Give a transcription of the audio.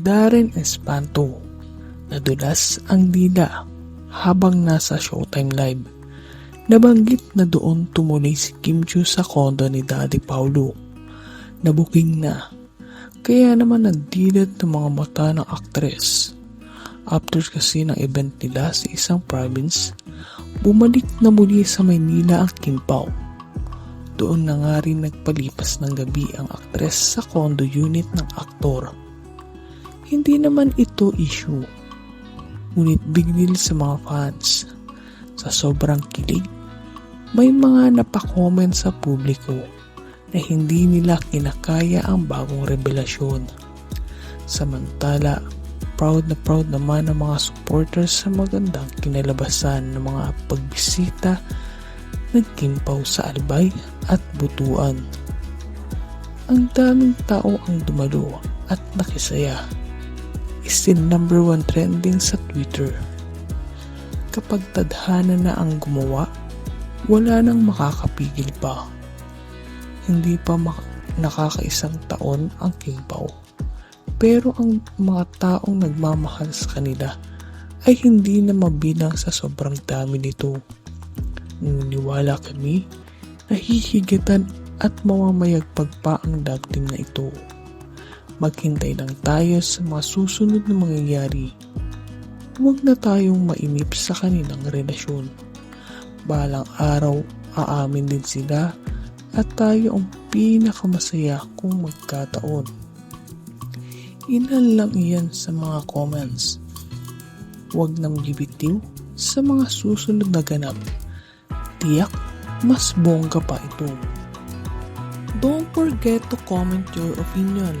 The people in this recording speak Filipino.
Darren Espanto. Nadulas ang dila habang nasa Showtime Live. Nabanggit na doon tumuloy si Kim Chiu sa kondo ni Daddy Paulo. Nabuking na. Kaya naman nagdilat ng mga mata ng aktres. After kasi ng event nila sa isang province, bumalik na muli sa Maynila ang Kim Pao. Doon na nga rin nagpalipas ng gabi ang aktres sa condo unit ng aktor. Hindi naman ito issue. Ngunit big deal sa mga fans. Sa sobrang kilig, may mga napakomment sa publiko na hindi nila kinakaya ang bagong revelasyon. Samantala, proud na proud naman ang mga supporters sa magandang kinalabasan ng mga pagbisita nagkimpaw sa Albay at Butuan. Ang daming tao ang dumalo at nakisaya. Still number one trending sa Twitter. Kapag tadhana na ang gumawa, wala nang makakapigil pa. Hindi pa mak- nakakaisang taon ang Kimpaw. Pero ang mga taong nagmamahal sa kanila ay hindi na mabilang sa sobrang dami nito. Naniniwala kami na hihigitan at mamamayagpag pa ang love na ito. Maghintay lang tayo sa mga susunod na mangyayari. Huwag na tayong mainip sa kanilang relasyon. Balang araw, aamin din sila at tayo ang pinakamasaya kung magkataon. Ilan lang iyan sa mga comments. Huwag nang bibitiw sa mga susunod na ganap tiyak mas bongga pa ito. Don't forget to comment your opinion,